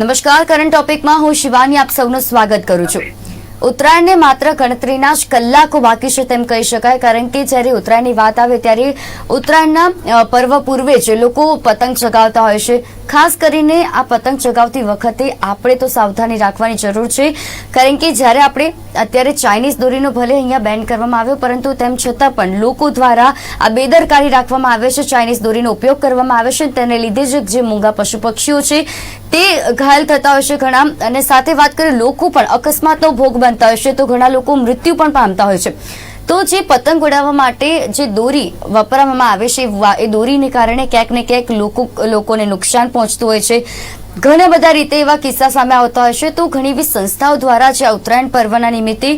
નમસ્કાર. કરંટ ટોપિકમાં હું શિવાની આપ સૌનું સ્વાગત કરું છું. ઉત્તરાયણને માત્ર ગણતરીના જ કલાકો બાકી છે તેમ કહી શકાય, કારણ કે જ્યારે ઉત્તરાયણની વાત આવે ત્યારે ઉત્તરાયણના પર્વ પૂર્વે જ લોકો પતંગ ચગાવતા હોય છે. ખાસ કરીને આ પતંગ ચગાવતી વખતે આપણે તો સાવધાની રાખવાની જરૂર છે, કારણ કે જ્યારે આપણે અત્યારે ચાઇનીઝ દોરીનો ભલે અહીંયા બેન કરવામાં આવ્યો, પરંતુ તેમ છતાં પણ લોકો દ્વારા આ બેદરકારી રાખવામાં આવે છે, ચાઇનીઝ દોરીનો ઉપયોગ કરવામાં આવે છે તેને લીધે જ જે મૂંગા પશુ પક્ષીઓ છે તે ઘાયલ થતા હોય છે ઘણા. અને સાથે વાત કરીએ, લોકો પણ અકસ્માતનો ભોગ બનતા હોય છે, તો ઘણા લોકો મૃત્યુ પણ પામતા હોય છે. તો જે પતંગ ઉડાવવા માટે જે દોરી વપરાવવામાં આવે છે એ દોરીને કારણે ક્યાંક ને ક્યાંક લોકો લોકોને નુકસાન પહોંચતું હોય છે. ઘણા બધા રીતે એવા કિસ્સા સામે આવતા છે. તો ઘણી એવી સંસ્થાઓ દ્વારા જે ઉત્તરાયણ પર્વના નિમિત્તે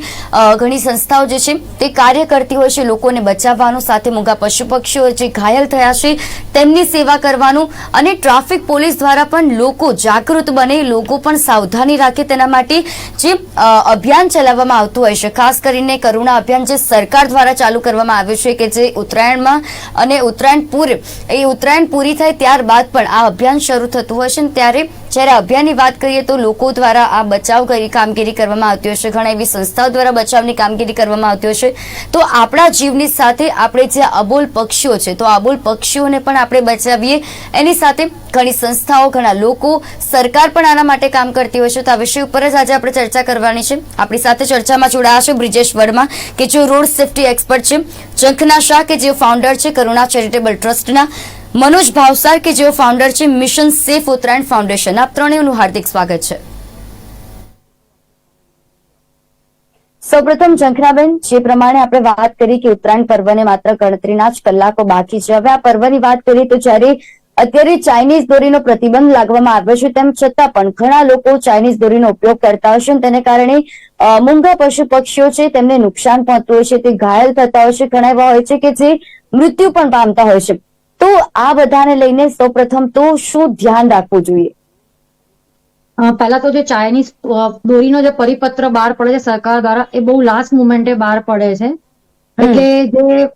ઘણી સંસ્થાઓ જે છે, તે કાર્ય કરતી હોય છે લોકોને બચાવવાનું, સાથે મૂંગા પશુ પક્ષીઓ જે ઘાયલ થયા છે, તેમની સેવા કરવાનું અને ટ્રાફિક પોલીસ દ્વારા પણ લોકો જાગૃત બને, લોકો પણ સાવધાની રાખે તેના માટે જે અભિયાન ચલાવવામાં આવતું હોય છે. ખાસ કરીને કરુણા અભિયાન જે સરકાર દ્વારા ચાલુ કરવામાં આવ્યું છે કે જે ઉત્તરાયણમાં અને ઉત્તરાયણ પૂર્વ એ ઉત્તરાયણ પૂરી થાય ત્યારબાદ પણ આ અભિયાન શરૂ થતું હોય છે ત્યારે જ્યારે અભિયાનની વાત કરીએ તો લોકો દ્વારા આ બચાવ કરી કામગીરી કરવામાં આવતી છે. ઘણા એવી સંસ્થાઓ દ્વારા બચાવની કામગીરી કરવામાં આવતી છે. તો આપણા જીવની સાથે આપણે જે અબોલ પક્ષીઓ છે, તો અબોલ પક્ષીઓને પણ આપણે બચાવીએ. એની સાથે ઘણી સંસ્થાઓ, ઘણા લોકો સરકાર પણ આના માટે કામ કરતી હોય છે. તો આ વિષય ઉપર જ આજે આપણે ચર્ચા કરવાની છે. આપણી સાથે ચર્ચામાં જોડાયા છે બ્રિજેશ વર્મા, કે જેઓ રોડ સેફટી એક્સપર્ટ છે. જંખના શાહ, કે જેઓ ફાઉન્ડર છે, કરુણા ચેરિટેબલ ટ્રસ્ટના. મનોજ ભાવસાર કે જેઓ ફાઉન્ડર છે મિશન સેફ ઉત્તરાયણ ફાઉન્ડેશન આપ ત્રણેયનું હાર્દિક સ્વાગત છે. સૌપ્રથમ જંખરાબેન જે પ્રમાણે આપણે વાત કરી કે ઉત્તરાયણ પર્વને માત્ર ગણતરીના જ કલાકો બાકી છે, હવે આ પર્વની વાત કરીએ તો જ્યારે અત્યારે ચાઇનીઝ દોરીનો પ્રતિબંધ લાગવામાં આવ્યો છે, તેમ છતાં પણ ઘણા લોકો ચાઇનીઝ દોરીનો ઉપયોગ કરતા હોય છે તેને કારણે મૂંગા પશુ પક્ષીઓ છે, તેમને નુકસાન પહોંચતું હોય છે, તે ઘાયલ થતા હોય છે. ઘણા એવા હોય છે કે જે મૃત્યુ પણ પામતા હોય છે. તો આ બધાને લઈને સૌપ્રથમ તો શું ધ્યાન રાખવું જોઈએ? પહેલા તો જે ચાઇનીઝ દોરીનો જે પરિપત્ર બહાર પડે છે સરકાર દ્વારા એ બહુ લાસ્ટ મુમેન્ટે બહાર પડે છે. એટલે જે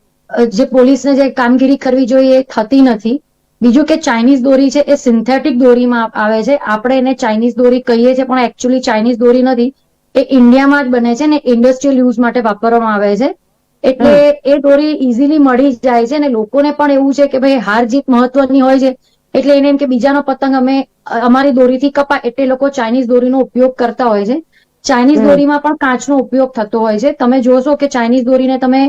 જે પોલીસને જે કામગીરી કરવી જોઈએ એ થતી નથી. બીજું કે ચાઇનીઝ દોરી છે એ સિન્થેટિક દોરીમાં આવે છે. આપણે એને ચાઇનીઝ દોરી કહીએ છીએ પણ એકચ્યુઅલી ચાઇનીઝ દોરી નથી. એ ઇન્ડિયામાં જ બને છે ને ઇન્ડસ્ટ્રીયલ યુઝ માટે વાપરવામાં આવે છે. એટલે એ દોરી ઇઝીલી મળી જાય છે અને લોકોને પણ એવું છે કે ભાઈ હાર જીત મહત્વની હોય છે. એટલે એને એમ કે બીજાનો પતંગ અમે અમારી દોરીથી કપાય. એટલે લોકો ચાઇનીઝ દોરીનો ઉપયોગ કરતા હોય છે. ચાઇનીઝ દોરીમાં પણ કાચનો ઉપયોગ થતો હોય છે. તમે જોશો કે ચાઇનીઝ દોરીને તમે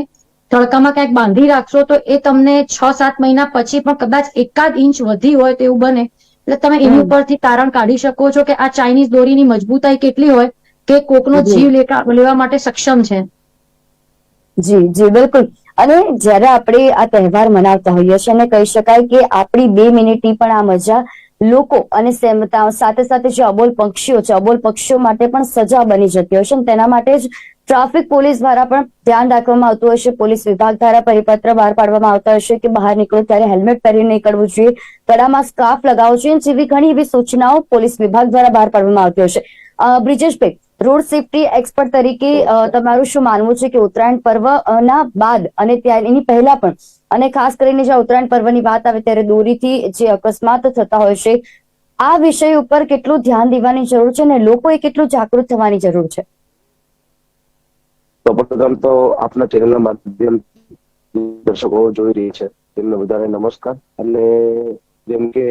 તડકામાં ક્યાંક બાંધી રાખશો તો એ તમને છ સાત મહિના પછી પણ કદાચ એકાદ ઇંચ વધી હોય તેવું બને. એટલે તમે એની ઉપરથી તારણ કાઢી શકો છો કે આ ચાઇનીઝ દોરીની મજબૂતાઈ કેટલી હોય કે કોકનો જીવ લેવા માટે સક્ષમ છે. જી જી, બિલકુલ. અને જ્યારે આપણે આ તહેવાર મનાવતા હોઈએ છીએ, અને કહી શકાય કે આપણી બે મિનિટની પણ આ મજા લોકો અને સાથે સાથે જે અબોલ પક્ષીઓ છે, અબોલ પક્ષીઓ માટે પણ સજા બની જતી હોય છે તેના માટે જ ટ્રાફિક પોલીસ દ્વારા પણ ધ્યાન રાખવામાં આવતું હશે પોલીસ વિભાગ દ્વારા પરિપત્ર બહાર પાડવામાં આવતા હશે કે બહાર નીકળો, ત્યારે હેલ્મેટ પહેરીને નીકળવું જોઈએ. ગળામાં સ્કાર્ફ લગાવવો જોઈએ, જેવી ઘણી એવી સૂચનાઓ પોલીસ વિભાગ દ્વારા બહાર પાડવામાં આવતી હશે બ્રિજેશભાઈ રોડ સેફટી એક્સપર્ટ તરીકે તમારું શું માનવું છે કે ઉત્તરાયણ પર્વ ના બાદ અને એની પહેલા પણ? અને ખાસ કરીને જ્યાં ઉત્તરાયણ પર્વની વાત આવે ત્યારે દોરીથી જે અકસ્માત થતા હોય છે આ વિષય ઉપર કેટલું ધ્યાન દેવાની જરૂર છે અને લોકોએ કેટલું જાગૃત થવાની જરૂર છે? સૌપ્રથમ તો આપના ચેનલના માધ્યમ દર્શકો જોઈ રહી છે. તેમને બધાને નમસ્કાર. અને જેમ કે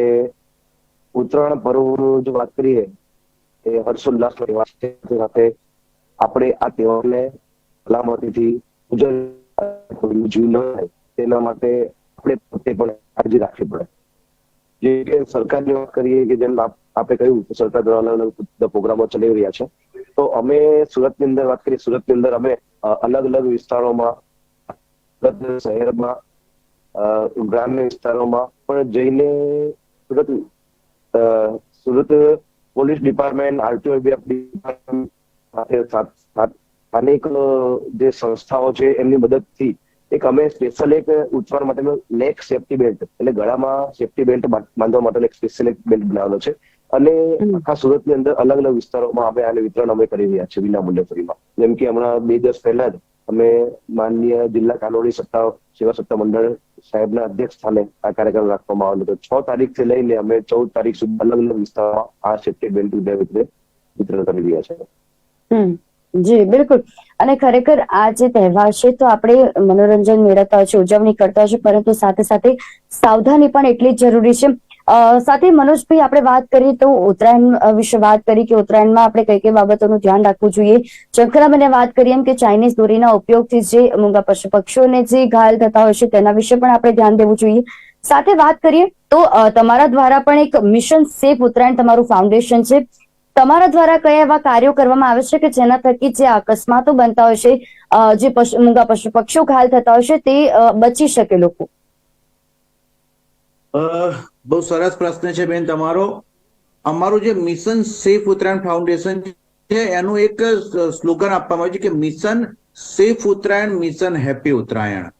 ઉત્તરાયણ પર્વનું જો વાત કરીએ એ હર્ષોલ્લાસની છે સાથે આપણે આ તહેવારને સલામતીથી ઉજવ ન થાય, તેના માટે આપણે પોતે પણ કાળજી રાખવી પડે. જે કે સરકારની વાત કરીએ કે જેમ આપણે આપે કહ્યું સરકાર દ્વારા પ્રોગ્રામો ચલાવી રહ્યા છે, તો અમે સુરતની અંદર વાત કરીએ, સુરતની અંદર અમે અલગ અલગ વિસ્તારોમાં શહેરમાં ગ્રામ્ય વિસ્તારોમાં પણ જઈને Surat Surat police department RTO department સાથે સાથ- સાથ- સ્થાનિક જે સંસ્થાઓ છે એમની મદદથી એક અમે સ્પેશિયલ એક ઉત્તરાયણ માટેનો નેક સેફટી બેલ્ટ એટલે ગળામાં સેફટી બેલ્ટ બાંધવા માટેનો એક સ્પેશિયલ એક બેલ્ટ બનાવેલો છે. અને આખા સુરતની અંદર અલગ અલગ વિસ્તારોમાં અમે આને વિતરણ અમે કરી રહ્યા છીએ વિના મૂલ્ય ફ્રીમાં. જેમ કે હમણાં બે દિવસ પહેલા જ અમે માનનીય જિલ્લા કાનૂની સત્તા સેવા સત્તા મંડળ સાહેબના અધ્યક્ષ સ્થાને આ કાર્યક્રમ રાખવામાં આવેલો હતો. છ તારીખથી લઈને અમે ચૌદ તારીખ સુધી અલગ અલગ વિસ્તારમાં આ સેફ્ટી બેલ્ટ વિતરણ વિતરણ કરી રહ્યા છે જી, બિલકુલ. અને ખરેખર આ જે તહેવાર છે તો આપણે મનોરંજન મેળવતા હોય છે, ઉજવણી કરતા હોય છે, પરંતુ સાથે સાથે સાવધાની પણ એટલી જ જરૂરી છે સાથે મનોજભાઈ, આપણે વાત કરીએ તો ઉત્તરાયણ વિશે વાત કરી કે ઉત્તરાયણમાં આપણે કઈ કઈ બાબતોનું ધ્યાન રાખવું જોઈએ. ચંકરાબેને વાત કરી એમ કે ચાઇનીઝ દોરીના ઉપયોગથી જે મૂંગા પશુ પક્ષીઓને જે ઘાયલ થતા હોય છે તેના વિશે પણ આપણે ધ્યાન દેવું જોઈએ. સાથે વાત કરીએ તો તમારા દ્વારા પણ એક મિશન સેફ ઉત્તરાયણ તમારું ફાઉન્ડેશન છે. તમારા દ્વારા કયા એવા કાર્યો કરવામાં આવે છે કે જેના થકી જે અકસ્માતો બનતા હોય છે જે પશુ, મૂંગા પશુ પક્ષીઓ ઘાયલ થતા હોય છે તે બચી શકે લોકો? બહુ સરસ પ્રશ્ન છે બેન તમારો. અમારું જે મિશન સેફ ઉત્તરાયણ ફાઉન્ડેશન છે એનું એક સ્લોગન આપવામાં આવ્યું છે કે mission safe Uttarayan mission happy Uttarayan.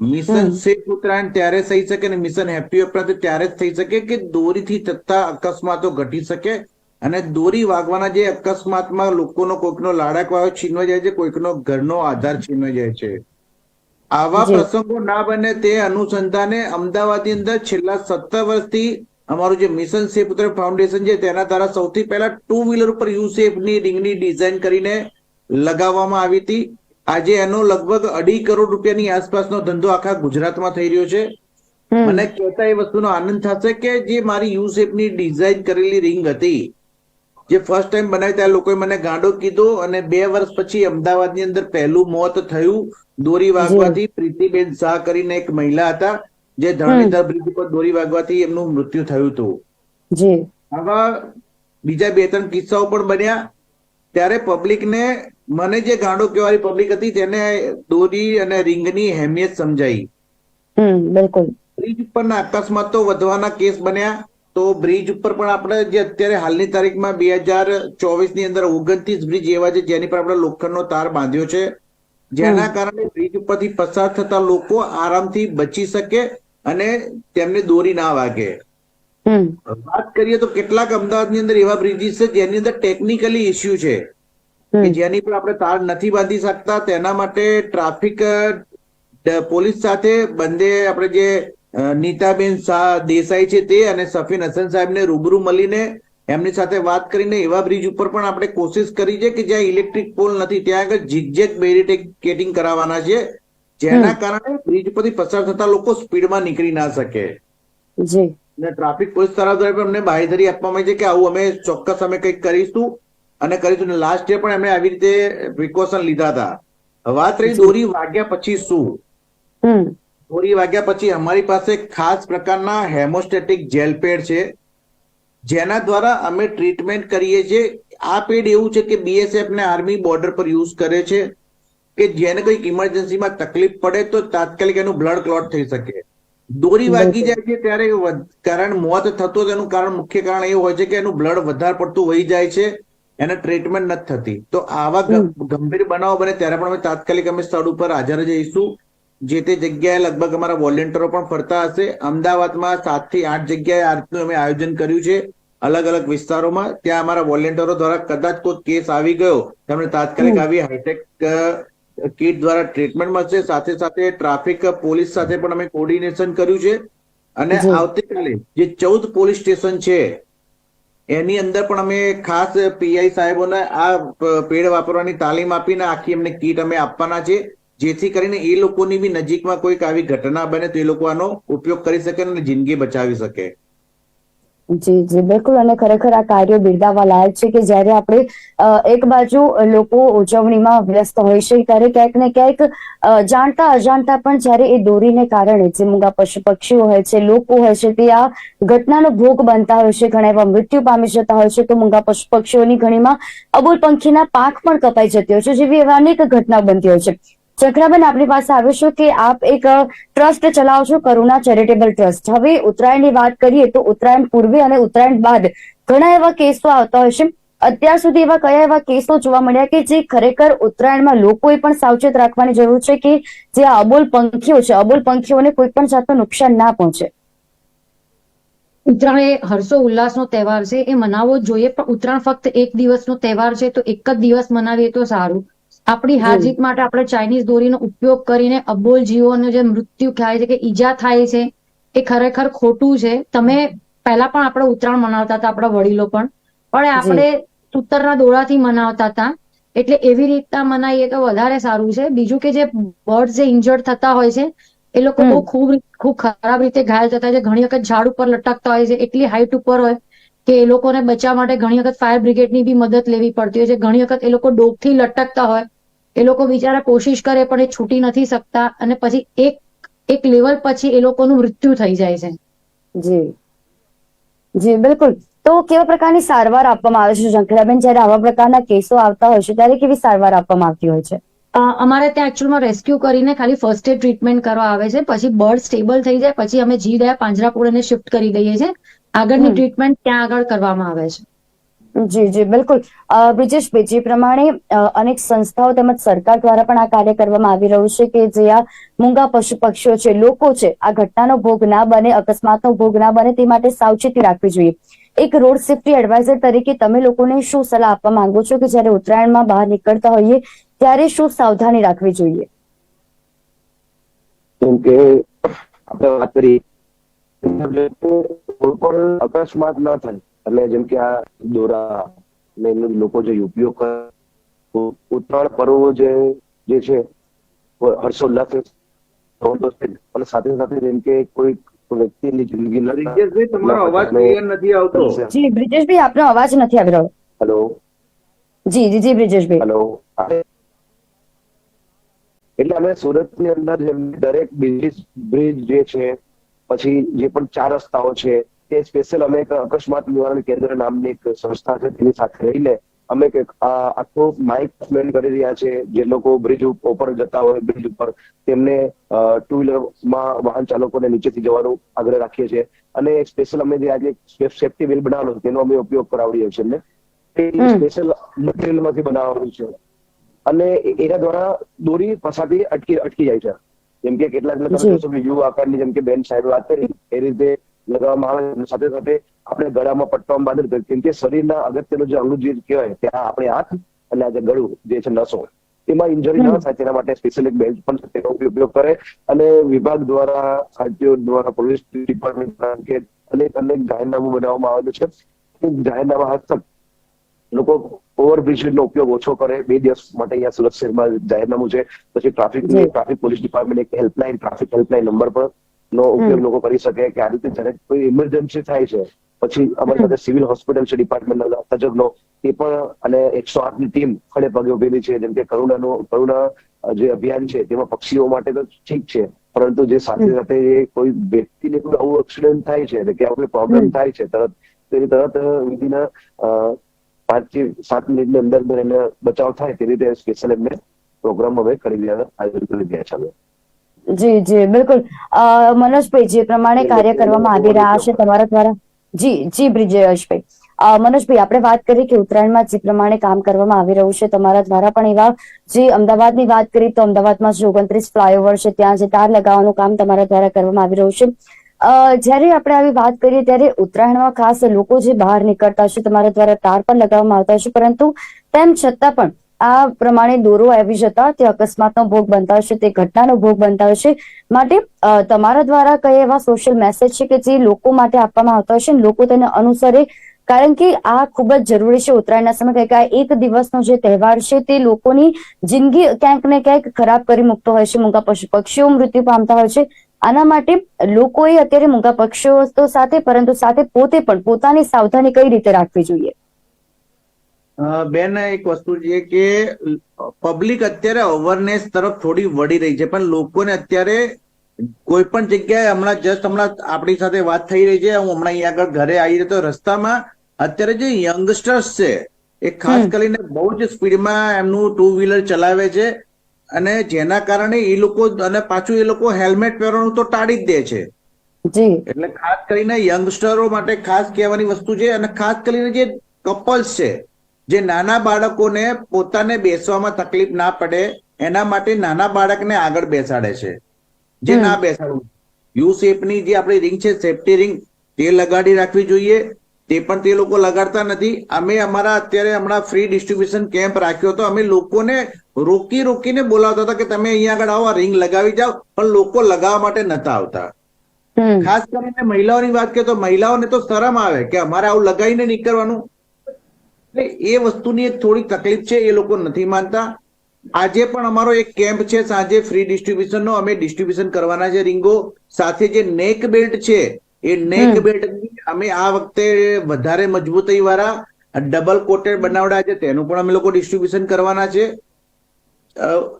Mission. Safe Uttarayan ત્યારે થઈ શકે અને મિશન હેપી ઉત્તરાયણ ત્યારે જ થઈ શકે કે દોરીથી થતા અકસ્માતો ઘટી શકે અને દોરી વાગવાના જે અકસ્માતમાં લોકોનો કોઈકનો લાડાક વાયો છીનવાઈ જાય છે કોઈકનો ઘરનો આધાર છીનવાઈ જાય છે. આવા પ્રસંગો ના બને તે અનુસંધાને અમદાવાદની અંદર છેલ્લા સત્તર વર્ષથી અમારું જે મિશન સેફ ઉત્તર ફાઉન્ડેશન છે તેના દ્વારા સૌથી પહેલા ટુ વ્હીલર ઉપર યુ સેફની રિંગની ડિઝાઇન કરીને લગાવવામાં આવી હતી. આજે એનો લગભગ અઢી કરોડ રૂપિયાની આસપાસનો ધંધો આખા ગુજરાતમાં થઈ રહ્યો છે. મને કહેતા એ વસ્તુનો આનંદ થશે કે જે મારી યુ ની ડિઝાઇન કરેલી રિંગ હતી જે ફર્સ્ટ ટાઈમ બનાવી ત્યારે લોકોએ મને ગાંડો કીધો અને બે વર્ષ પછી અમદાવાદની અંદર પહેલું મોત થયું. દોરી વાગવાથી પ્રીતિબેન શાહ કરીને એક મહિલા હતા જે ધરણીધર બ્રિજ ઉપર દોરી વાગવાથી એમનું મૃત્યુ થયું હતું. આવા બીજા બે ત્રણ કિસ્સાઓ પણ બન્યા. ત્યારે પબ્લિકને મને જે ગાંડો કહેવાની પબ્લિક હતી તેને દોરી અને રિંગની અહેમિયત સમજાઈ. બિલકુલ. બ્રિજ ઉપરના અકસ્માતો વધવાના કેસ બન્યા. તો બ્રિજ ઉપર પણ આપણે જે અત્યારે હાલની તારીખમાં બે હજાર ચોવીસની અંદર ઓગણત્રીસ બ્રિજ એવા છે જેની પર આપણે લોખંડનો તાર બાંધ્યો છે. જેના કારણે બ્રિજ ઉપરથી પસાર થતા લોકો આરામથી બચી શકે અને તેમને દોરી ના વાગે. વાત કરીએ તો કેટલાક અમદાવાદની અંદર એવા બ્રિજીસ છે જેની અંદર ટેકનિકલી ઇસ્યુ છે કે જેની પર આપણે તાર નથી બાંધી શકતા તેના માટે ટ્રાફિક પોલીસ સાથે બંને આપણે જે નીતાબેન શાહ દેસાઈ છે તે અને સફીન હસન સાહેબને રૂબરૂ મળીને એમની સાથે વાત કરીને એવા બ્રિજ ઉપર પણ આપણે કોશિશ કરી છે કે જ્યાં ઇલેક્ટ્રિક પોલ નથી ત્યાં આગળ ઝિગઝેગ બેરિકેટિંગ કરાવવાના છે. જેના કારણે બ્રિજ પરથી પસાર થતા લોકો સ્પીડમાં નીકળી ના શકે. જી. અને ટ્રાફિક પોલીસ તરફ દ્વારા પણ અમને બાહેધરી આપવામાં આવી છે કે આવું અમે ચોક્કસ અમે કંઈક કરીશું અને કરીશું. અને લાસ્ટ ડે પણ અમે આવી રીતે પ્રિકોશન લીધા હતા. વાત રહી દોરી વાગ્યા પછી શું? દોરી વાગ્યા પછી અમારી પાસે ખાસ પ્રકારના હેમોસ્ટેટિક જેલ પેડ છે. જેના દ્વારા અમે ટ્રીટમેન્ટ કરીએ છીએ. આ પેડ એવું છે કે બીએસએફ ને આર્મી બોર્ડર પર યુઝ કરે છે કે જેને કંઈક ઇમરજન્સીમાં તકલીફ પડે તો તાત્કાલિક એનું બ્લડ ક્લોટ થઈ શકે. દોરી વાગી જાય છે ત્યારે કારણ મોત થતો તેનું કારણ મુખ્ય કારણ એવું હોય છે કે એનું બ્લડ વધારે પડતું વહી જાય છે. એને ટ્રીટમેન્ટ નથી થતી. તો આવા ગંભીર બનાવો બને ત્યારે પણ અમે તાત્કાલિક અમે સ્થળ ઉપર હાજર જઈશું જે તે જગ્યાએ લગભગ અમારા વોલેન્ટિયરો પણ ફરતા હશે. અમદાવાદમાં સાતથી આઠ જગ્યાએ આજનું અમે આયોજન કર્યું છે અલગ અલગ વિસ્તારોમાં. ત્યાં અમારા વોલેન્ટિયરો દ્વારા કદાચ કોઈ કેસ આવી ગયો તમને તાત્કાલિક આવી હાઈટેક કીટ દ્વારા ટ્રીટમેન્ટ મળશે. સાથે સાથે ટ્રાફિક પોલીસ સાથે પણ અમે કોર્ડિનેશન કર્યું છે. અને. આવતીકાલે જે ચૌદ પોલીસ સ્ટેશન છે એની અંદર પણ અમે ખાસ પીઆઈ સાહેબોને આ પેડ વાપરવાની તાલીમ આપીને આખી એમને કીટ અમે આપવાના છે. જેથી કરીને એ લોકોની બી નજીકમાં કોઈક આવી ઘટના બને તો એ લોકો આનો ઉપયોગ કરી શકે અને જિંદગી બચાવી શકે. જી જી, બિલકુલ. અને ખરેખર આ કાર્યો બિરદાવવા લાયક છે કે જ્યારે આપણે એક બાજુ લોકો ઉજવણીમાં વ્યસ્ત હોય છે, ત્યારે ક્યાંક ને ક્યાંક જાણતા અજાણતા પણ જ્યારે એ દોરીને કારણે જે મૂંગા પશુ પક્ષીઓ હોય છે, લોકો હોય છે, તે આ ઘટનાનો ભોગ બનતા હોય છે, ઘણા એવા મૃત્યુ પામી જતા હોય છે, તો મૂંગા પશુ પક્ષીઓની ઘણીમાં અબોલ પંખીના પાંખ પણ કપાઈ જતી હોય છે, જેવી એવા અનેક ઘટના બનતી હોય છે. ચક્રાબેન આપણી પાસે આવીશું કે આપ એક ટ્રસ્ટ ચલાવો છો, કરુણા ચેરિટેબલ ટ્રસ્ટ. હવે ઉત્તરાયણની વાત કરીએ તો ઉત્તરાયણ પૂર્વે અને ઉત્તરાયણ બાદ ઘણા એવા કેસો આવતા હોય છે. અત્યાર સુધી એવા કયા એવા કેસો જોવા મળ્યા કે જે ખરેખર ઉત્તરાયણમાં લોકોએ પણ સાવચેત રાખવાની જરૂર છે કે જે આ અબોલ પંખીઓ છે, અબોલ પંખીઓને કોઈ પણ જાતનું નુકસાન ના પહોંચે. ઉત્તરાયણ એ હર્ષો ઉલ્લાસનો તહેવાર છે, એ મનાવવો જોઈએ, પણ ઉત્તરાયણ ફક્ત એક દિવસનો તહેવાર છે, તો એક જ દિવસ મનાવીએ તો સારું. આપણી હાર જીત માટે આપણે ચાઇનીઝ દોરીનો ઉપયોગ કરીને અબોલ જીવોનો જે મૃત્યુ થાય છે કે ઈજા થાય છે એ ખરેખર ખોટું છે. તમે પહેલા પણ આપણે ઉત્તરાયણ મનાવતા હતા આપણા વડીલો પણ. પણ આપણે સૂતરના દોરાથી મનાવતા હતા. એટલે એવી રીતના મનાવીએ તો વધારે સારું છે. બીજું કે જે બર્ડ જે ઇન્જર્ડ થતા હોય છે એ લોકો બહુ ખૂબ ખૂબ ખરાબ રીતે ઘાયલ થતા હોય છે. ઘણી વખત ઝાડ ઉપર લટકતા હોય છે. એટલી હાઈટ ઉપર હોય કે એ લોકોને બચાવવા માટે ઘણી વખત ફાયર બ્રિગેડની બી મદદ લેવી પડતી હોય છે. ઘણી વખત એ લોકો ડોકથી લટકતા હોય. એ લોકો બિચારા કોશિશ કરે પણ એ છૂટી નથી શકતા અને પછી એક એક લેવલ પછી એ લોકોનું મૃત્યુ થઈ જાય છે. જી. જી બિલકુલ. તો કેવા પ્રકારની સારવાર આપવામાં આવે છે? શંકરાબેન જ્યારે આવા પ્રકારના કેસો આવતા હોય છે ત્યારે કેવી સારવાર આપવામાં આવતી હોય છે? અમારે ત્યાં એકચ્યુઅલમાં રેસ્ક્યુ કરીને ખાલી ફર્સ્ટ એડ ટ્રીટમેન્ટ કરવા આવે છે. પછી બર્ડ સ્ટેબલ થઈ જાય પછી અમે જી દયા પાંજરાપોળને શિફ્ટ કરી દઈએ છીએ. આગળની ટ્રીટમેન્ટ ત્યાં આગળ કરવામાં આવે છે. જી જી, બિલકુલ. બ્રિજેશભાઈ જે પ્રમાણે અનેક સંસ્થાઓ તેમજ સરકાર દ્વારા પણ આ કાર્ય કરવામાં આવી રહ્યું છે કે જે આ મૂંગા પશુ પક્ષીઓ છે, લોકો છે, આ ઘટનાનો ભોગ ના બને, અકસ્માતનો ભોગ ના બને તે માટે સાવચેતી રાખવી જોઈએ. એક રોડ સેફટી એડવાઇઝર તરીકે તમે લોકોને શું સલાહ આપવા માંગો છો કે જ્યારે ઉત્તરાયણમાં બહાર નીકળતા હોઈએ, ત્યારે શું સાવધાની રાખવી જોઈએ? જેમ કે આપણે વાત કરી અકસ્માત ન થાય. એટલે જેમ કે આ દોરા ને એનો લોકો જે ઉપયોગ કરે ઉત્તરાયણ પર્વ જે જે છે હર્ષોલ્લાસ અને સાથે સાથે જેમ કે કોઈ વ્યક્તિની જિંદગી બ્રિજેશભાઈ તમારો અવાજ ક્લિયર નથી આવતો. જી બ્રિજેશભાઈ આપનો અવાજ નથી આવી રહ્યો. હેલો. જી જી જી બ્રિજેશભાઈ. હેલો. એટલે અમે સુરતની અંદર જેમ દરેક બ્રિજ બ્રિજ જે છે પછી જે પણ ચાર રસ્તાઓ છે તે સ્પેશિયલ અમે એક અકસ્માત નિવારણ કેન્દ્ર નામની એક સંસ્થા છે તેની સાથે રહીને અમે આખો માઇક પ્લેન કરી રહ્યા છે જે લોકો બ્રિજ ઉપર જતા હોય બ્રિજ ઉપર. તેમને ટુ વ્હીલરમાં વાહન ચાલકોને નીચેથી જવાનું આગ્રહ રાખીએ છીએ. અને સ્પેશિયલ અમે જે આજે સેફટી વ્હીલ બનાવેલો તેનો અમે ઉપયોગ કરાવીએ છીએ એમને. તે સ્પેશિયલ મટીરિયલમાંથી બનાવવાનું છે. અને એના દ્વારા દોરી પસાથી અટકી અટકી જાય છે. જેમ કે કેટલાક લોકો યુ આકારની જેમ કે બેન સાહેબ વાત કરી એ રીતે લગાવવામાં આવે અને સાથે સાથે આપણે ગળામાં પટ્ટો બાંધેલું કેમ કે શરીરના અગત્યનું જે અંગ જે કહેવાય ત્યાં આપણે હાથ અને આ જે ગળું જે છે નસો એમાં ઇન્જરી ન થાય તેના માટે સ્પેશિયલ એક બેલ્ટ પણ તેનો ઉપયોગ કરે. અને વિભાગ દ્વારા આરટીઓ દ્વારા પોલીસ ડિપાર્ટમેન્ટ દ્વારા કે અનેક અનેક જાહેરનામું બનાવવામાં આવેલું છે. જાહેરનામા હસ્તક લોકો ઓવરબ્રિજ નો ઉપયોગ ઓછો કરે. બે દિવસ માટે અહીંયા સુરત શહેરમાં જાહેરનામું છે. પછી ટ્રાફિક. ટ્રાફિક પોલીસ ડિપાર્ટમેન્ટ એક હેલ્પલાઇન ટ્રાફિક હેલ્પલાઇન નંબર પર નો ઉપયોગ લોકો કરી શકે કે આ રીતે જ્યારે કોઈ ઇમરજન્સી થાય છે પછી અમારી સાથે સિવિલ હોસ્પિટલ છે ડિપાર્ટમેન્ટના તજજ્ઞો એ પણ અને એકસો આઠની ટીમ ખડે પગે ઉભેલી છે જેમ કે કરુણાનું કરુણા જે અભિયાન છે તેમાં પક્ષીઓ માટે તો ઠીક છે પરંતુ જે સાથે સાથે જે કોઈ વ્યક્તિને કોઈ આવું એક્સિડન્ટ થાય છે કે આવું પ્રોબ્લેમ થાય છે તરત તેની તરત વિધિના પાંચથી સાત મિનિટની અંદર અંદર એને બચાવ થાય તે રીતે સ્પેશિયલ એમને પ્રોગ્રામ અમે કરી રહ્યા આયોજન કરી રહ્યા છે જી જી બિલકુલ. મનોજભાઈ જે પ્રમાણે કાર્ય કરવામાં આવી રહ્યા છે તમારા દ્વારા. જી જી બ્રિજેશભાઈ. મનોજભાઈ આપણે વાત કરી કે ઉત્તરાયણમાં જે પ્રમાણે કામ કરવામાં આવી રહ્યું છે તમારા દ્વારા પણ એવા જે અમદાવાદની વાત કરી તો અમદાવાદમાં જે ઓગણત્રીસ ફ્લાયઓવર છે ત્યાં જે તાર લગાવવાનું કામ તમારા દ્વારા કરવામાં આવી રહ્યું છે. અ, જ્યારે આપણે આવી વાત કરીએ ત્યારે ઉત્તરાયણમાં ખાસ લોકો જે બહાર નીકળતા છે તમારા દ્વારા તાર પણ લગાવવામાં આવતા છે પરંતુ તેમ છતાં પણ આ પ્રમાણે દોરો આવી જતા તે અકસ્માતનો ભોગ બનતા હશે તે ઘટનાનો ભોગ બનતા હશે માટે તમારા દ્વારા કઈ એવા સોશિયલ મેસેજ છે કે જે લોકો માટે આપવામાં આવતા હશે લોકો તેને અનુસરે? કારણ કે આ ખૂબ જ જરૂરી છે ઉત્તરાયણના સમય કે આ એક દિવસનો જે તહેવાર છે તે લોકોની જિંદગી ક્યાંક ને ક્યાંક ખરાબ કરી મૂકતો હોય છે. મૂંગા પશુ પક્ષીઓ મૃત્યુ પામતા હોય છે. આના માટે લોકોએ અત્યારે મૂંગા પક્ષીઓ તો સાથે, પરંતુ સાથે પોતે પણ પોતાની સાવધાની કઈ રીતે રાખવી જોઈએ? બેન એક વસ્તુ છે કે પબ્લિક અત્યારે અવેરનેસ તરફ થોડી વળી રહી છે પણ લોકોને અત્યારે કોઈ પણ જગ્યાએ હમણાં જસ્ટ હમણાં આપણી સાથે વાત થઈ રહી છે હું હમણાં અહીંયા આગળ ઘરે આવી રહ્યો તો રસ્તામાં અત્યારે જે યંગસ્ટર્સ છે એ ખાસ કરીને બહુ જ સ્પીડમાં એમનું ટુ વ્હીલર ચલાવે છે અને જેના કારણે એ લોકો અને પાછું એ લોકો હેલ્મેટ પહેરવાનું તો ટાળી જ દે છે. એટલે ખાસ કરીને યંગસ્ટરો માટે ખાસ કહેવાની વસ્તુ છે અને ખાસ કરીને જે કપલ્સ છે જે નાના બાળકોને પોતાને બેસવામાં તકલીફ ના પડે એના માટે નાના બાળકને આગળ બેસાડે છે. જે ના બેસાડવું. યુ શેપની જે આપણી રિંગ છે સેફ્ટી રિંગ તે લગાડી રાખવી જોઈએ. તે પણ તે લોકો લગાડતા નથી. અમે અમારા અત્યારે હમણાં ફ્રી ડિસ્ટ્રીબ્યુશન કેમ્પ રાખ્યો હતો. અમે લોકોને રોકી રોકીને બોલાવતા હતા કે તમે અહીંયા આગળ આવો રિંગ લગાવી જાઓ. પણ લોકો લગાવવા માટે નતા આવતા. ખાસ કરીને મહિલાઓની વાત કરીએ તો મહિલાઓને તો શરમ આવે કે અમારે આવું લગાવીને નીકળવાનું એ વસ્તુની એક થોડી તકલીફ છે એ લોકો નથી માનતા. આજે પણ અમારો એક કેમ્પ છે સાંજે ફ્રી ડિસ્ટ્રીબ્યુશનનો અમે ડિસ્ટ્રીબ્યુશન કરવાના છે રીંગો. સાથે જે નેક બેલ્ટ છે એ નેક બેલ્ટ અમે આ વખતે વધારે મજબૂતાઈ વાળા ડબલ કોટેડ બનાવડા છે. તેનું પણ અમે લોકો ડિસ્ટ્રીબ્યુશન કરવાના છે.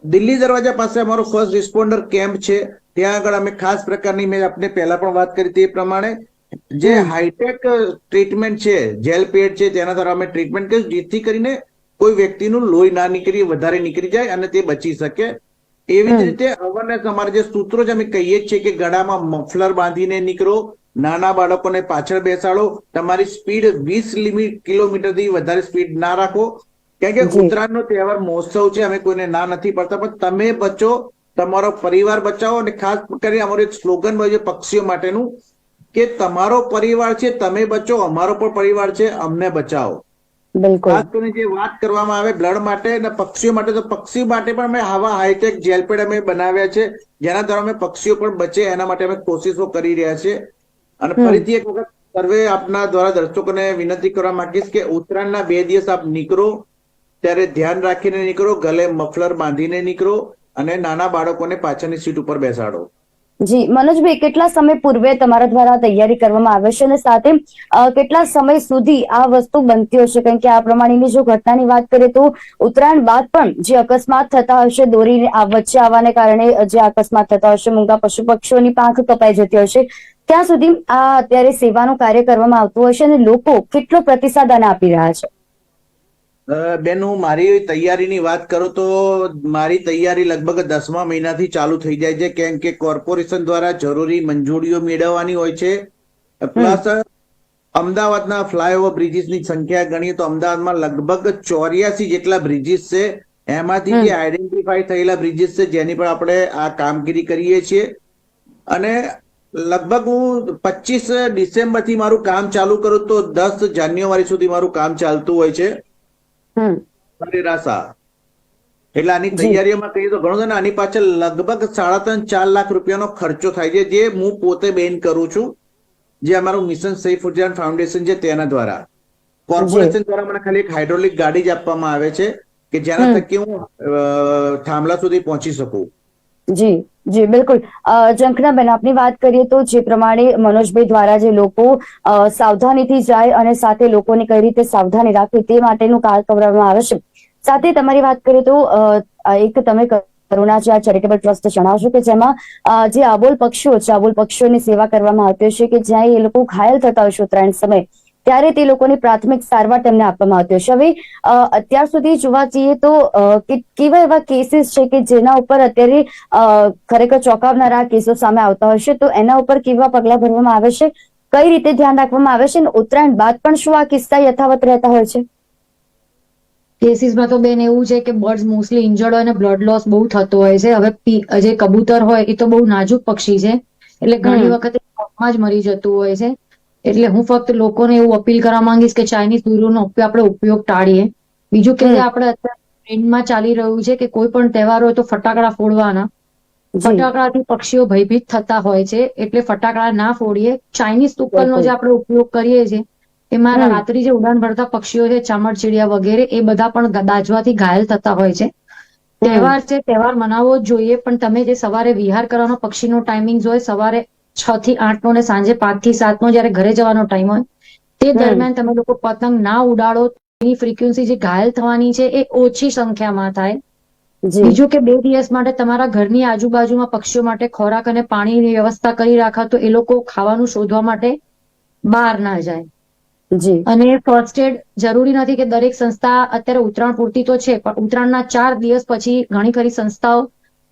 દિલ્હી દરવાજા પાસે અમારો ફર્સ્ટ રિસ્પોન્ડર કેમ્પ છે. ત્યાં આગળ અમે ખાસ પ્રકારની મેં આપને પહેલા પણ વાત કરી હતી એ પ્રમાણે. જે હાઈટેક ટ્રીટમેન્ટ છે જેલ પેડ છે તેના દ્વારા અમે ટ્રીટમેન્ટ કરીશું જેથી કરીને કોઈ વ્યક્તિનું લોહી ના નીકળી વધારે નીકળી જાય અને તે બચી શકે. એવી જ રીતે અવેરનેસ અમારે જે સૂત્રો જે અમે કહીએ છીએ કે ગળામાં મફલર બાંધીને નીકળો નાના બાળકોને પાછળ બેસાડો તમારી સ્પીડ વીસ લિમિટ કિલોમીટરથી વધારે સ્પીડ ના રાખો. કારણ કે. ઉત્તરાયણનો તહેવાર મહોત્સવ છે અમે કોઈને ના નથી પડતા પણ તમે બચો તમારો પરિવાર બચાવો અને ખાસ કરીને અમારું એક સ્લોગન હોય છે પક્ષીઓ માટેનું કે તમારો પરિવાર છે તમે બચો અમારો પણ પરિવાર છે અમને બચાવો. બિલકુલ. ખાસ કરીને જે વાત કરવામાં આવે બ્લડ માટે અને પક્ષીઓ માટે તો પક્ષીઓ માટે પણ અમે આવા હાઈટેક જેલપેડ અમે બનાવ્યા છે જેના દ્વારા અમે પક્ષીઓ પણ બચે એના માટે અમે કોશિશો કરી રહ્યા છીએ અને ફરીથી એક વખત સર્વે આપના દ્વારા દર્શકોને વિનંતી કરવા માંગીશ કે ઉત્તરાયણના બે દિવસ આપ નીકળો ત્યારે ધ્યાન રાખીને નીકળો ગલે મફલર બાંધીને નીકળો અને નાના બાળકોને પાછળની સીટ ઉપર બેસાડો. જી, મનોજભાઈ, કેટલા સમય પૂર્વે તમારા દ્વારા તૈયારી કરવામાં આવે છે અને સાથે કેટલા સમય સુધી આ વસ્તુ બનતી હશે કારણ કે આ પ્રમાણેની જો ઘટનાની વાત કરીએ તો ઉત્તરાયણ બાદ પણ જે અકસ્માત થતા હશે દોરી વચ્ચે આવવાને કારણે જે અકસ્માત થતા હશે મૂંગા પશુ પક્ષીઓની પાંખ કપાઈ જતી હશે ત્યાં સુધી આ અત્યારે સેવાનું કાર્ય કરવામાં આવતું હશે અને લોકો કેટલો પ્રતિસાદ આને આપી રહ્યા છે? બેન હું મારી તૈયારીની વાત કરું તો મારી તૈયારી લગભગ દસમા મહિનાથી ચાલુ થઈ જાય છે કેમ કે કોર્પોરેશન દ્વારા જરૂરી મંજૂરીઓ મેળવવાની હોય છે. પ્લસ અમદાવાદના ફ્લાયઓવર બ્રિજીસની સંખ્યા ગણીએ તો અમદાવાદમાં લગભગ ચોર્યાસી જેટલા બ્રિજીસ છે. એમાંથી જે આઈડેન્ટિફાઈ થયેલા બ્રિજીસ છે જેની પર આપણે આ કામગીરી કરીએ છીએ. અને લગભગ હું પચીસ ડિસેમ્બરથી મારું કામ ચાલુ કરું તો દસ જાન્યુઆરી સુધી મારું કામ ચાલતું હોય છે. સરેરાશ. એટલે આની તૈયારીઓમાં કહીએ તો ઘણું આની પાછળ લગભગ સાડા ત્રણ ચાર લાખ રૂપિયાનો ખર્ચો થાય છે જે હું પોતે બેન કરું છું જે અમારું મિશન સેફ ઉદ્યાન ફાઉન્ડેશન છે તેના દ્વારા. કોર્પોરેશન દ્વારા મને ખાલી એક હાઇડ્રોલિક ગાડી જ આપવામાં આવે છે કે જેના થકી હું થાંભલા સુધી પહોંચી શકું. જી. જી, બિલકુલ. ઝંખનાબેન આપની વાત કરીએ તો જે પ્રમાણે મનોજભાઈ દ્વારા જે લોકો સાવધાનીથી જાય અને સાથે લોકોને કઈ રીતે સાવધાની રાખવી તે માટેનું કાર્ય કરવામાં આવે છે. સાથે તમારી વાત કરીએ તો એક તમે કરુણા જે આ ચેરિટેબલ ટ્રસ્ટ જણાવશો કે જેમાં જે આબોલ પક્ષીઓ છે, આબોલ પક્ષીઓની સેવા કરવામાં આવતી હશે કે જ્યાં એ લોકો ઘાયલ થતા હોય છે ઉત્તરાયણ સમય. ત્યારે તે લોકોની પ્રાથમિક સારવાર તેમને આપવામાં આવતી હશે હવે અત્યાર સુધી જોવા જઈએ તો કેવા એવા કેસીસ છે કે જેના ઉપર અત્યારે ખરેખર ચોંકાવનારા કેસો સામે આવતા હશે તો એના ઉપર કેવા પગલા ભરવામાં આવે છે? કઈ રીતે ધ્યાન રાખવામાં આવે છે? અને ઉત્તરાયણ બાદ પણ શું આ કિસ્સા યથાવત રહેતા હોય છે? કેસીસમાં તો બેન એવું છે કે બર્ડ્સ મોસ્ટલી ઇન્જર્ડ હોય અને બ્લડ લોસ બહુ થતો હોય છે. હવે જે કબૂતર હોય એ તો બહુ નાજુક પક્ષી છે. એટલે ઘણી. વખતે શોખમાં જ મરી જતું હોય છે. એટલે હું ફક્ત લોકોને એવું અપીલ કરવા માંગીશ કે ચાઇનીઝ ઉપયોગ આપણે ઉપયોગ ટાળીએ. બીજું કે આપણે અત્યારે ટ્રેન્ડમાં ચાલી રહ્યું છે કે કોઈ પણ તહેવાર હોય તો ફટાકડા ફોડવાના. ફટાકડાથી પક્ષીઓ ભયભીત થતા હોય છે એટલે ફટાકડા ના ફોડીએ. ચાઇનીઝ તુક્કલનો જે આપણે ઉપયોગ કરીએ છીએ એમાં. રાત્રિ જે ઉડાન ભરતા પક્ષીઓ છે ચામડચીડિયા વગેરે એ બધા પણ દાજવાથી ઘાયલ થતા હોય છે. તહેવાર છે તહેવાર મનાવવો જ જોઈએ પણ તમે જે સવારે વિહાર કરવાનો પક્ષીનો ટાઈમિંગ હોય સવારે છ થી આઠ નો ને સાંજે પાંચથી સાત નો જયારે ઘરે જવાનો ટાઈમ હોય તે દરમિયાન તમે લોકો પતંગ ના ઉડાડો એની ફ્રીક્વન્સી જે ઘાયલ થવાની છે એ ઓછી સંખ્યામાં થાય. બીજું કે બે દિવસ માટે તમારા ઘરની આજુબાજુમાં પક્ષીઓ માટે ખોરાક અને પાણીની વ્યવસ્થા કરી રાખા તો એ લોકો ખાવાનું શોધવા માટે બહાર ના જાય. જી. અને ફર્સ્ટ એડ જરૂરી નથી કે દરેક સંસ્થા અત્યારે ઉત્તરાયણ પૂરતી તો છે પણ ઉત્તરાયણના ચાર દિવસ પછી ઘણી ખરી સંસ્થાઓ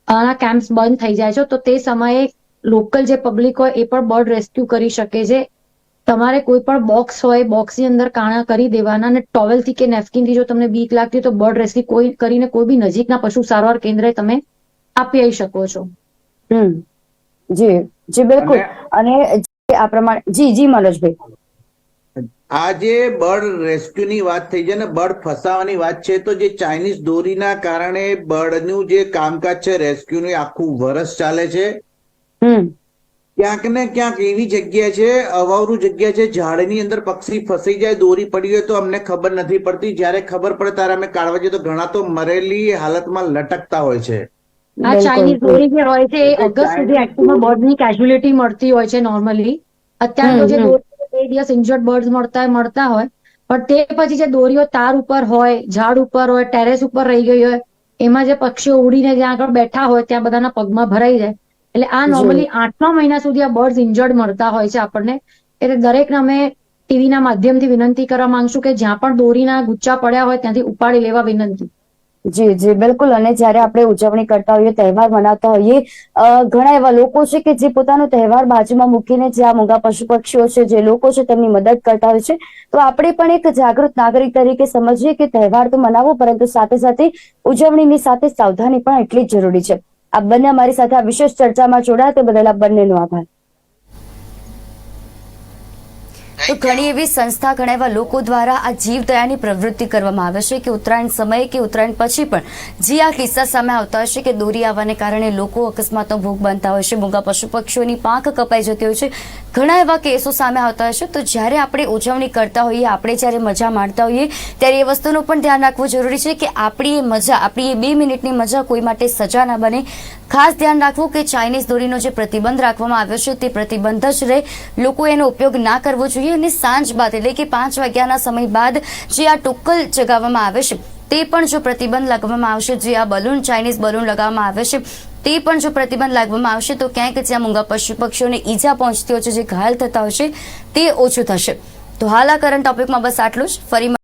આના કેમ્પ્સ બંધ થઈ જાય છે તો તે સમયે લોકલ જે પબ્લિક હોય એ પણ બર્ડ રેસ્ક્યુ કરી શકે છે. તમારે કોઈ પણ બોક્સ હોય બોક્સની અંદર કાણા કરી દેવાના અને ટોવેલથી કે નેપકિનથી જો તમને બીક લાગતી હોય તો બર્ડ રેસ્ક્યુ કોઈ કરીને કોઈ બી નજીકના પશુ સારવાર કેન્દ્રે તમે આપી આવી શકો છો. હમ. જી જી બિલકુલ. અને આ પ્રમાણે જી જી મનોજભાઈ. આ જે બર્ડ રેસ્ક્યુની વાત થઈ છે ને બર્ડ ફસાવાની વાત છે તો જે ચાઇનીઝ દોરીના કારણે બર્ડનું જે કામકાજ છે રેસ્ક્યુનું એ આખું વરસ ચાલે છે. ક્યાંક ને ક્યાંક એવી જગ્યા છે અવાવરું જગ્યા છે ઝાડની અંદર પક્ષી ફસાઈ જાય દોરી પડી હોય તો અમને ખબર નથી પડતી. જ્યારે ખબર પડે ત્યારે અમે કાઢવા જઈએ તો ઘણા તો મરેલી હાલતમાં લટકતા હોય છે. આ ચાઇનીઝ દોરી જે હોય છે એ ઓગસ્ટ સુધી એક્ટિવમાં બર્ડની કેઝ્યુલિટી મળતી હોય છે નોર્મલી અત્યારે તો જે. દોરી બે દિવસ ઇન્જર્ડ બર્ડ મળતા હોય મળતા હોય પણ તે પછી જે દોરીઓ તાર ઉપર હોય ઝાડ ઉપર હોય ટેરેસ ઉપર રહી ગઈ હોય એમાં જે પક્ષીઓ ઉડીને જ્યાં આગળ બેઠા હોય ત્યાં બધાના પગમાં ભરાઈ જાય. એટલે આ નોર્મલી આઠમા મહિના સુધી આ બર્ડ્સ ઇન્જર્ડ મળતા હોય છે આપણને એટલે દરેકને અમે ટીવીના માધ્યમથી વિનંતી કરવા માંગશું કે જ્યાં પણ દોરીના ગુચ્ચા પડ્યા હોય ત્યાંથી ઉપાડી લેવા વિનંતી. જી જી બિલકુલ. અને જ્યારે આપણે ઉજવણી કરતા હોઈએ તહેવાર મનાવતા હોઈએ ઘણા એવા લોકો છે કે જે પોતાનો તહેવાર બાજુમાં મૂકીને જે આ મૂંગા પશુ પક્ષીઓ છે જે લોકો છે તેમની મદદ કરતા હોય છે. તો આપણે પણ એક જાગૃત નાગરિક તરીકે સમજીએ કે તહેવાર તો મનાવો પરંતુ સાથે સાથે ઉજવણીની સાથે સાવધાની પણ એટલી જ જરૂરી છે. આ બંને અમારી સાથે આ વિશેષ ચર્ચામાં જોડાયા તે બદલ આપ બંનેનો આભાર. તો ઘણી એવી સંસ્થા, ઘણા એવા લોકો દ્વારા આ જીવદયાની પ્રવૃત્તિ કરવામાં આવે છે કે ઉત્તરાયણ સમયે કે ઉત્તરાયણ પછી પણ જે આ કિસ્સા સામે આવતા છે કે દોરી આવવાને કારણે લોકો અકસ્માતનો ભોગ બનતા હોય છે, મૂંગા પશુ પક્ષીઓની પાંખ કપાઈ જતી હોય છે. ઘણા એવા કેસો સામે આવતા છે. તો જ્યારે આપણે ઉજવણી કરતા હોઈએ, આપણે જ્યારે મજા માણતા હોઈએ, ત્યારે એ વસ્તુનું પણ ધ્યાન રાખવું જરૂરી છે કે આપણી એ મજા, આપણી એ બે મિનિટની મજા કોઈ માટે સજા ના બને. ખાસ ધ્યાન રાખવું કે ચાઇનીઝ દોરીનો જે પ્રતિબંધ રાખવામાં આવ્યો છે તે પ્રતિબંધ જ રહે. લોકો એનો ઉપયોગ ના કરવો જોઈએ અને સાંજ બાદ એટલે કે પાંચ વાગ્યાના સમય બાદ જે આ ટોકલ ચગાવવામાં આવે છે, તે પણ જો પ્રતિબંધ લગાવવામાં આવશે, જે આ બલૂન, ચાઇનીઝ બલૂન લગાવવામાં આવે છે, તે પણ જો પ્રતિબંધ લાગવામાં આવશે તો ક્યાંક જ્યાં મૂંગા પશુ પક્ષીઓને ઈજા પહોંચતી હોય છે, જે ઘાયલ થતા હોય છે, તે ઓછું થશે. તો હાલ આ કરંટ ટોપિકમાં બસ આટલું જ. ફરી